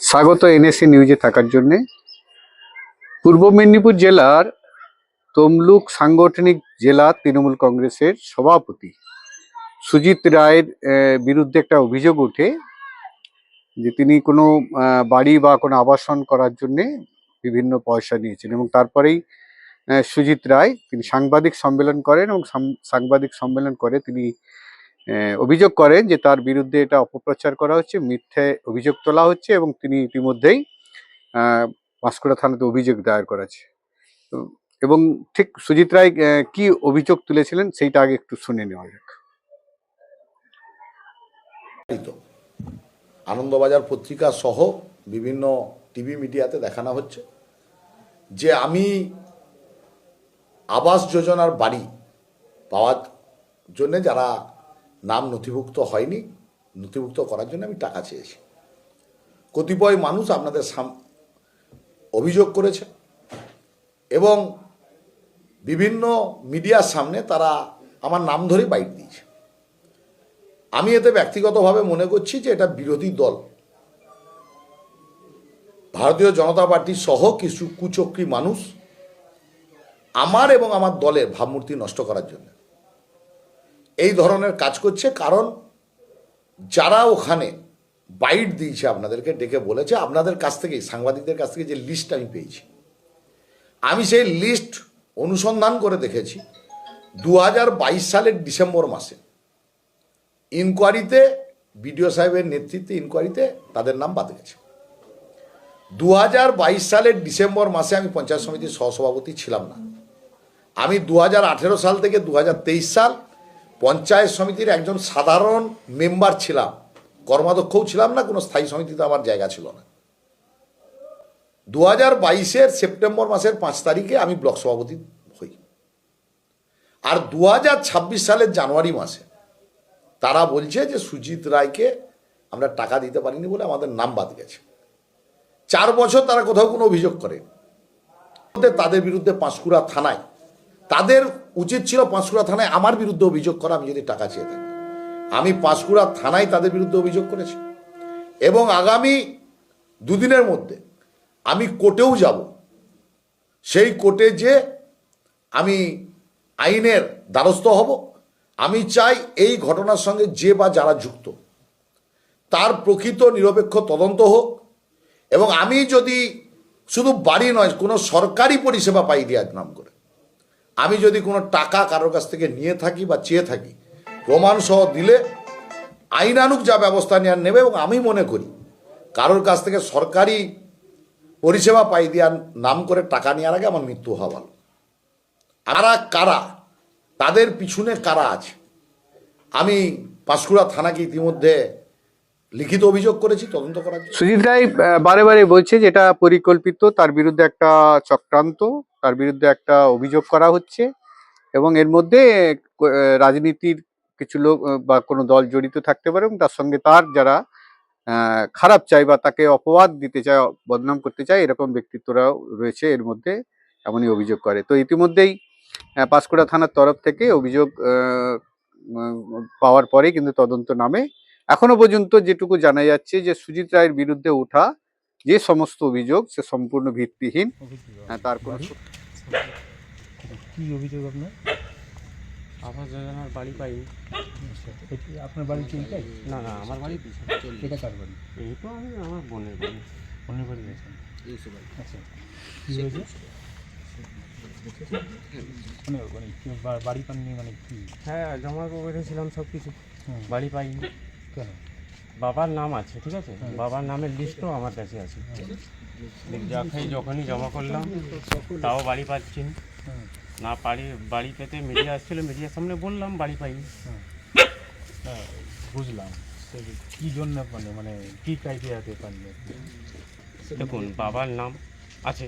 স্বাগত এনএসসি নিউজে থাকার জন্যে। পূর্ব মেদিনীপুর জেলার তমলুক সাংগঠনিক জেলা তৃণমূল কংগ্রেসের সভাপতি সুজিত রায়ের বিরুদ্ধে একটা অভিযোগ ওঠে যে তিনি কোনো বাড়ি বা কোনো আবাসন করার জন্যে বিভিন্ন পয়সা নিয়েছেন এবং তারপরেই সুজিত রায় তিনি সাংবাদিক সম্মেলন করেন এবং সাংবাদিক সম্মেলন করে তিনি অভিযোগ করেন যে তার বিরুদ্ধে এটা অপপ্রচার করা হচ্ছে, মিথ্যে অভিযোগ তোলা হচ্ছে এবং তিনি ইতিমধ্যেই পাঁশকুড়া থানাতে অভিযোগ দায়ের করেছে। এবং ঠিক সুজিত রায় কি অভিযোগ তুলেছিলেন সেইটা আগে একটু শুনে নেওয়া যাক। আনন্দবাজার পত্রিকা সহ বিভিন্ন টিভি মিডিয়াতে দেখানো হচ্ছে যে আমি আবাস যোজনার বাড়ি পাওয়ার জন্যে যারা নাম নথিভুক্ত হয়নি, নথিভুক্ত করার জন্য আমি টাকা চেয়েছি। কতিপয় মানুষ আপনাদের সাম, অভিযোগ করেছে এবং বিভিন্ন মিডিয়ার সামনে তারা আমার নাম ধরে বাইট দিয়েছে। আমি এতে ব্যক্তিগতভাবে মনে করছি যে এটা বিরোধী দল। ভারতীয় জনতা পার্টি সহ কিছু কুচক্রী মানুষ আমার এবং আমার দলের ভাবমূর্তি নষ্ট করার জন্য। এই ধরনের কাজ করছে, কারণ যারা ওখানে বাইট দিয়েছে আপনাদেরকে, ডেকে বলেছে, আপনাদের কাছ থেকেই, সাংবাদিকদের কাছ থেকে যে লিস্ট আমি পেয়েছি। আমি সেই লিস্ট অনুসন্ধান করে দেখেছি দু হাজার বাইশ সালের ডিসেম্বর মাসে। ইনকোয়ারিতে বিডিও সাহেবের নেতৃত্বে ইনকোয়ারিতে তাদের নাম বাদ গেছে। দু হাজার বাইশ সালের ডিসেম্বর মাসে আমি পঞ্চায়েত সমিতির সহসভাপতি ছিলাম না। আমি দু হাজার আঠেরো সাল থেকে দু হাজার তেইশ সাল পঞ্চায়েত সমিতির একজন সাধারণ মেম্বার ছিলাম। কর্মাধ্যক্ষও ছিলাম না, কোনো স্থায়ী সমিতিতে আমার জায়গা ছিল না। দু হাজার বাইশের সেপ্টেম্বর মাসের পাঁচ তারিখে আমি ব্লক সভাপতি হই। আর দু হাজার ছাব্বিশ সালের জানুয়ারি মাসে তারা বলছে যে সুজিত রায়কে আমরা টাকা দিতে পারিনি বলে আমাদের নাম বাদ গেছে। চার বছর তারা কোথাও কোনো অভিযোগ করে তাদের বিরুদ্ধে পাঁশকুড়া থানায় তাদের উচিত ছিল পাঁশকুড়া থানায় আমার বিরুদ্ধে অভিযোগ করা, আমি যদি টাকা চেয়ে থাকি। আমি পাঁশকুড়া থানায় তাদের বিরুদ্ধে অভিযোগ করেছি। এবং আগামী দুদিনের মধ্যে আমি কোর্টেও যাব। সেই কোর্টে যে আমি আইনের দ্বারস্থ হব। আমি চাই এই ঘটনার সঙ্গে যে বা যারা যুক্ত, তার প্রকৃত নিরপেক্ষ তদন্ত হোক। এবং আমি যদি শুধু বাড়ি নয়, কোনো সরকারি পরিষেবা পাই দেওয়ার নাম করে আমি যদি কোনো টাকা কারোর কাছ থেকে নিয়ে থাকি বা চেয়ে থাকি, প্রমাণ সহ দিলে আইনানুক যা ব্যবস্থা নেওয়ার নেবে এবং আমি মনে করি কারোর কাছ থেকে সরকারি পরিষেবা পাই দেওয়ার নাম করে টাকা নেওয়ার আগে আমার মৃত্যু হওয়া ভালো। কারা কারা? তাদের পিছনে কারা আছে? আমি পাঁশকুড়া থানাকে ইতিমধ্যে লিখিত অভিযোগ করেছি, তদন্ত করার সুজিত রায় বারে বারে বলছে যে এটা পরিকল্পিত, তার বিরুদ্ধে একটা চক্রান্ত। তার বিরুদ্ধে একটা অভিযোগ করা হচ্ছে এবং এর মধ্যে রাজনীতির কিছু লোক বা কোনো দল জড়িত থাকতে পারে এবং তার সঙ্গে তার যারা খারাপ চায় বা তাকে অপবাদ দিতে চায়, বদনাম করতে চায়, এরকম ব্যক্তিত্বরাও রয়েছে এর মধ্যে এমনই অভিযোগ করে। তো ইতিমধ্যেই পাঁশকুড়া থানার তরফ থেকে অভিযোগ পাওয়ার পরে কিন্তু তদন্ত নামে। এখনও পর্যন্ত যেটুকু জানা যাচ্ছে যে সুজিত রায়ের বিরুদ্ধে ওঠা যে সমস্ত অভিযোগ সে সম্পূর্ণ ভিত্তিহীন। হ্যাঁ, তার কোনো কি অভিযোগ আপনার? আবাস যোজনার বাড়ি পাই। আচ্ছা এটি- আপনার বাড়ি কি না না আমার বাড়ি এটা কার বাড়ি? এই তো আমি আমার বোনের বাড়ি। অন্যের বাড়ি গেছেন আচ্ছা কি হয়েছে? মানে মানে কি বাড়ি পাননি মানে কি? হ্যাঁ জমা করেছিলাম সব কিছু বাড়ি পাইনি। কেন? বাবার নাম আছে ঠিক আছে? বাবার নামের লিস্টও আমার কাছে আছে। যাখাই যখনই জমা করলাম তাও বাড়ি পাচ্ছি না। পারি বাড়ি পেতে মিডিয়া আসছিল মিডিয়ার সামনে বললাম বাড়ি পাইনি। হ্যাঁ, বুঝলাম। কি জন্য মানে মানে কি ক্রাইটেরিয়াতে পাননি? দেখুন বাবার নাম আছে।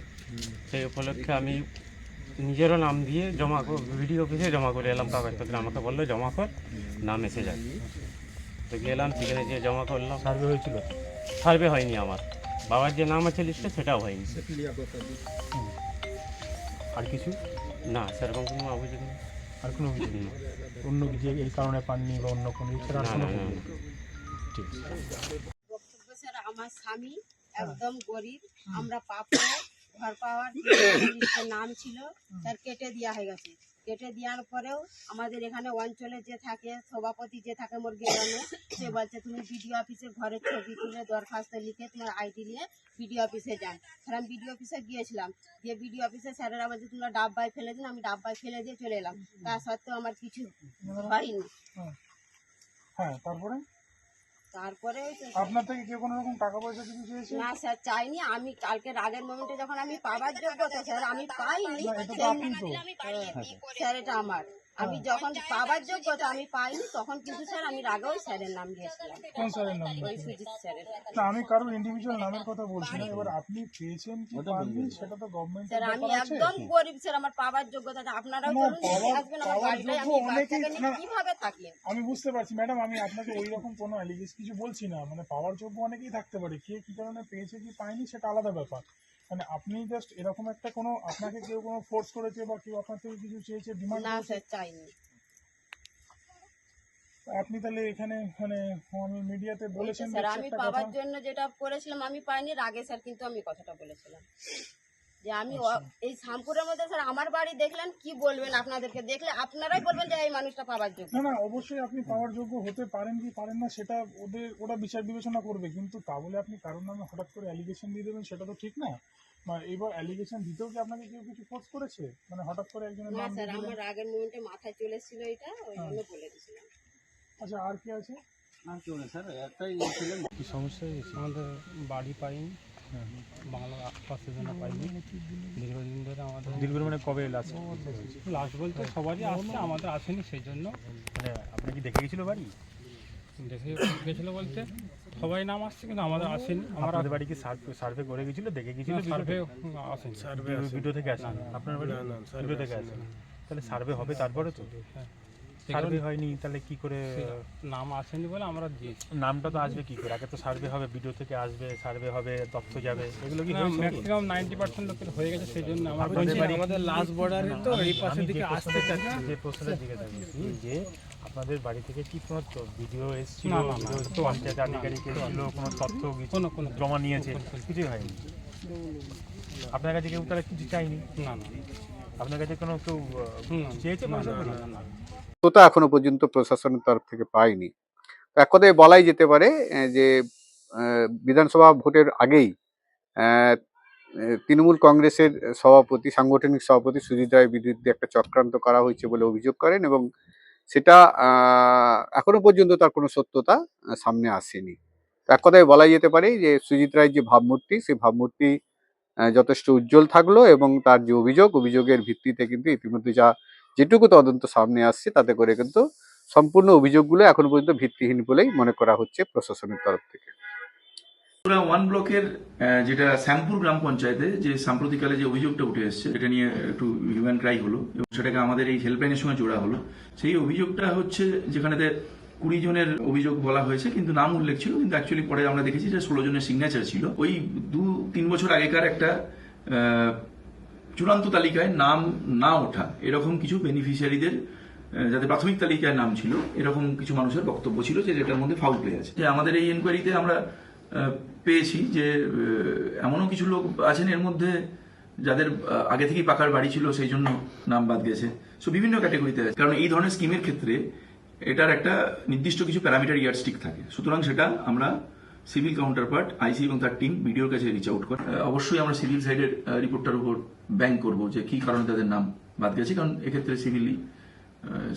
সেই উপলক্ষে আমি নিজেরও নাম দিয়ে জমা ভিডিও অফিসে জমা করে এলাম। কাগজপত্র আমাকে বলল জমা কর নাম এসে যায় তো গেলাম সেখানে যে জমা করলাম সার্ভে হয়েছিল? সার্ভে হয়নি আমার। বাবার যে নাম আছে লিস্টে সেটাও হয়নি। আর কিছু? না সেরকম কোনো অভিযোগ নেই। আর কোনো অভিযোগ নেই? অন্য কিছু এই কারণে পাননি বা অন্য কোনো এছাড়া? ঠিক আছে। বক্তব্য আমার স্বামী একদম গরিব। আমরা পাপ ঘর পাওয়ার নাম ছিল তার কেটে দেওয়া হয়ে গেছে। কেটে দেওয়ার পরেও আমাদের এখানে অঞ্চলে যে থাকে, সভাপতি যে থাকে মোর গ্রামে সে বলছে, তুমি বিডিও অফিসে ঘরের ছবি তুলে দরখাস্ত লিখে তোমার আইডি নিয়ে বিডিও অফিসে যান স্যার, আমি বিডিও অফিসে গিয়েছিলাম। যে বিডিও অফিসে স্যারেরা বলছে, তোমরা ডাব্বায় ফেলে দিন আমি ডাব্বায় ফেলে দিয়ে চলে এলাম। তা সত্ত্বেও আমার কিছু হয়নি। হ্যাঁ তারপরে? তারপরে আপনার থেকে কেউ কোনো রকম টাকা পয়সা কিছু চেয়েছে? না স্যার চাইনি। আমি কালকে রাগের মোমেন্টে যখন আমি পাবার যোগ্য স্যার আমি পাইনি। স্যার এটা আমার। আমি যখন পাবার যোগ্যতা আমি পাইনি তখন কিন্তু স্যার আমি রাগেও স্যারের নাম দিয়েছিলাম। কোন স্যারের নাম? ওই সুজিত স্যারের। না আমি কারোর ইন্ডিভিজুয়াল নামের কথা বলছি না। এবার আপনি পেয়েছেন কি পাননি? সেটা তো গভর্নমেন্ট স্যার আমি একদম গরিব স্যার আমার পাবার যোগ্যতা। আপনারাও চলুন আসবেন আমার বাড়িটায় আমি বাচ্চাকে নিয়ে কীভাবে থাকলেন? আমি বুঝতে পারছি। ম্যাডাম আমি আপনাকে ওই রকম কোনো অ্যালিগেস কিছু বলছি না। মানে পাওয়ার যোগ্য অনেকেই থাকতে পারে। কে কি কারণে পেয়েছে কি পায়নি সেটা আলাদা ব্যাপার। মানে আপনি জাস্ট এরকম একটা কোনো আপনাকে কেউ কোনো ফোর্স করেছে বা কেউ আপনার থেকে কিছু চেয়েছে ডিমান্ড না স্যার চাইনি। আপনি তাহলে এখানে মানে মিডিয়াতে বলেছেন স্যার আমি পাওয়ার জন্য যেটা করেছিলাম আমি পাইনি রাগে স্যার কিন্তু আমি কথাটা বলেছিলাম। যে আমি আচ্ছা। এই শামপুরের মধ্যে স্যার আমার বাড়ি দেখলেন কি বলবেন আপনাদেরকে? দেখলে আপনারাই বলবেন যে এই মানুষটা পাবার যোগ্য। না না অবশ্যই আপনি পাওয়ার যোগ্য হতে পারেন কি পারেন না সেটা ওদের ওরা বিচার বিবেচনা করবে। কিন্তু তা বলে আপনি কারোর নামে হঠাৎ করে অ্যালিগেশন দিয়ে দেবেন সেটা তো ঠিক না। বা এবার অ্যালিগেশন দিতেও কি আপনাকে কেউ কিছু ফোর্স করেছে? মানে হঠাৎ করে একজনের না নাম স্যার আমার রাগের মুমেন্টে মাথায় চলে এসেছিল এটা ওই জন্য বলে দিয়েছিলাম। আচ্ছা আর কি আছে? আর কি সমস্যা হয়েছে? আমাদের বাড়ি পাইনি। বাংলা আশপাশের জন্য পাইনি। দীর্ঘদিন ধরে আমাদের দীর্ঘ মানে কবে লাস্ট লাস্ট বলতে সবারই আসছে আমাদের আসেনি সেই জন্য মানে আপনার কি দেখে গেছিল বাড়ি? দেখে গেছিল বলতে সবাই নাম আসছে কিন্তু আমাদের আসেনি। আমরা বাড়ি কি সার্ভে করে গেছিল দেখে গেছিল সার্ভে আসেনি। ভিডিও থেকে আসেন? আপনার বাড়ি ভিডিও থেকে আসেন। তাহলে সার্ভে হবে তারপরে তো? হ্যাঁ। সার্ভে হয়নি তাহলে কি করে নাম আসেনি বলে আমরা দিয়েছি। নামটা তো আসবে কি করে? আগে তো সার্ভে হবে ভিডিও থেকে আসবে সার্ভে হবে তথ্য যাবে এগুলো কি ম্যাক্সিমাম নাইনটি পার্সেন্ট লোকের হয়ে গেছে সেই জন্য আপনাদের বাড়ি- আমাদের লাস্ট বর্ডারে তো এই পাশের দিকে আসতে চাচ্ছি যে প্রশ্নটা জিজ্ঞাসা করছি যে আপনাদের বাড়ি থেকে কি কোনো ভিডিও এসেছিল? পঞ্চায়েত আধিকারিক এসেছিল কোনো তথ্য কিছু কোনো কোনো জমা নিয়েছে? কিছুই হয়নি। আপনার কাছে কেউ তারা কিছু চাইনি না না আপনার কাছে কোনো কেউ চেয়েছে না, না, করে? না, না, না। তো তা এখনও পর্যন্ত প্রশাসনের তরফ থেকে পাইনি তো এক কথায় বলাই যেতে পারে যে বিধানসভা ভোটের আগেই তৃণমূল কংগ্রেসের সভাপতি সাংগঠনিক সভাপতি সুজিত রায়ের বিরুদ্ধে একটা চক্রান্ত করা হয়েছে বলে অভিযোগ করেন এবং সেটা এখনও পর্যন্ত তার কোনো সত্যতা সামনে আসেনি এক কথায় বলাই যেতে পারে যে সুজিত রায়ের যে ভাবমূর্তি সেই ভাবমূর্তি যথেষ্ট উজ্জ্বল থাকল এবং তার যে অভিযোগ অভিযোগের ভিত্তিতে কিন্তু ইতিমধ্যে যা যেটুকু তদন্ত সামনে আসছে, তাতে করে কিন্তু সম্পূর্ণ অভিযোগগুলো এখন পর্যন্ত ভিত্তিহীন বলেই মনে করা হচ্ছে প্রশাসনের তরফ থেকে। ওয়ান ব্লকের যেটা শ্যামপুর গ্রাম পঞ্চায়েতে যে সাম্প্রতিককালে যে অভিযোগটা উঠে এসেছে, এটা নিয়ে একটু হিউম্যান ক্রাই হলো এবং সেটাকে আমাদের এই হেল্পলাইনের সঙ্গে জোড়া হলো। সেই অভিযোগটা হচ্ছে যেখানেতে কুড়ি জনের অভিযোগ বলা হয়েছে, কিন্তু নাম উল্লেখ ছিল, কিন্তু অ্যাকচুয়ালি পরে আমরা দেখেছি যে ষোলো জনের সিগনেচার ছিল। ওই দু তিন বছর আগেকার একটা চূড়ান্ত তালিকায় নাম না ওঠা, এরকম কিছু বেনিফিশিয়ারিদের যাদের প্রাথমিক তালিকায় নাম ছিল, এরকম কিছু মানুষের বক্তব্য ছিল যে এটার মধ্যে ফাউল প্লে আছে। আমাদের এই এনকোয়ারিতে আমরা পেয়েছি যে এমনও কিছু লোক আছেন এর মধ্যে যাদের আগে থেকেই পাকার বাড়ি ছিল, সেই জন্য নাম বাদ গেছে। সো বিভিন্ন ক্যাটাগরিতে আছে। কারণ এই ধরনের স্কিমের ক্ষেত্রে এটার একটা নির্দিষ্ট কিছু প্যারামিটার ইয়ারস্টিক থাকে। সুতরাং সেটা আমরা সিভিল কাউন্টার পার্ট আইসি এবং তার টিম বিডিওর কাছে রিচ আউট করে। অবশ্যই আমরা সিভিল সাইডের রিপোর্টটার উপর ব্যাংক করব যে কি কারণে তাদের নাম বাদ গেছে, কারণ এক্ষেত্রে সিভিলি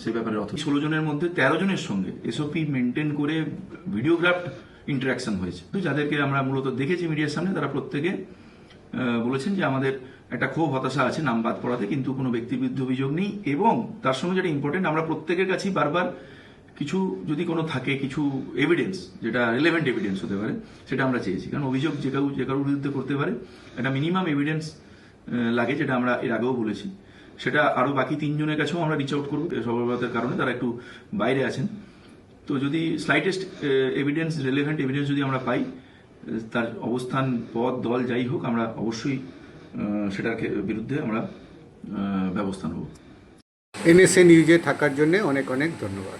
সে ব্যাপারে অত ষোলো জনের মধ্যে তেরো জনের সঙ্গে এসওপি মেনটেন করে ভিডিওগ্রাফ ইন্টারাকশন হয়েছে। তো যাদেরকে আমরা মূলত দেখেছি মিডিয়ার সামনে, তারা প্রত্যেকে বলেছেন যে আমাদের একটা ক্ষোভ হতাশা আছে নাম বাদ পড়াতে, কিন্তু কোনো ব্যক্তির বিরুদ্ধে অভিযোগ নেই এবং তার সঙ্গে যেটা ইম্পর্টেন্ট আমরা প্রত্যেকের কাছেই বারবার কিছু যদি কোনো থাকে, কিছু এভিডেন্স যেটা রিলেভেন্ট এভিডেন্স হতে পারে, সেটা আমরা চেয়েছি। কারণ অভিযোগ যে কাউ, যে কারোর বিরুদ্ধে করতে পারে, একটা মিনিমাম এভিডেন্স লাগে, যেটা আমরা এর আগেও বলেছি। সেটা আরও বাকি তিনজনের কাছেও আমরা রিচ আউট করব সর্বভারতের কারণে, তারা একটু বাইরে আছেন। তো যদি স্লাইটেস্ট এভিডেন্স রিলেভেন্ট এভিডেন্স যদি আমরা পাই, তার অবস্থান পদ দল যাই হোক, আমরা অবশ্যই সেটার বিরুদ্ধে আমরা ব্যবস্থা নেব। এনএসএ নিউজে থাকার জন্য অনেক অনেক ধন্যবাদ।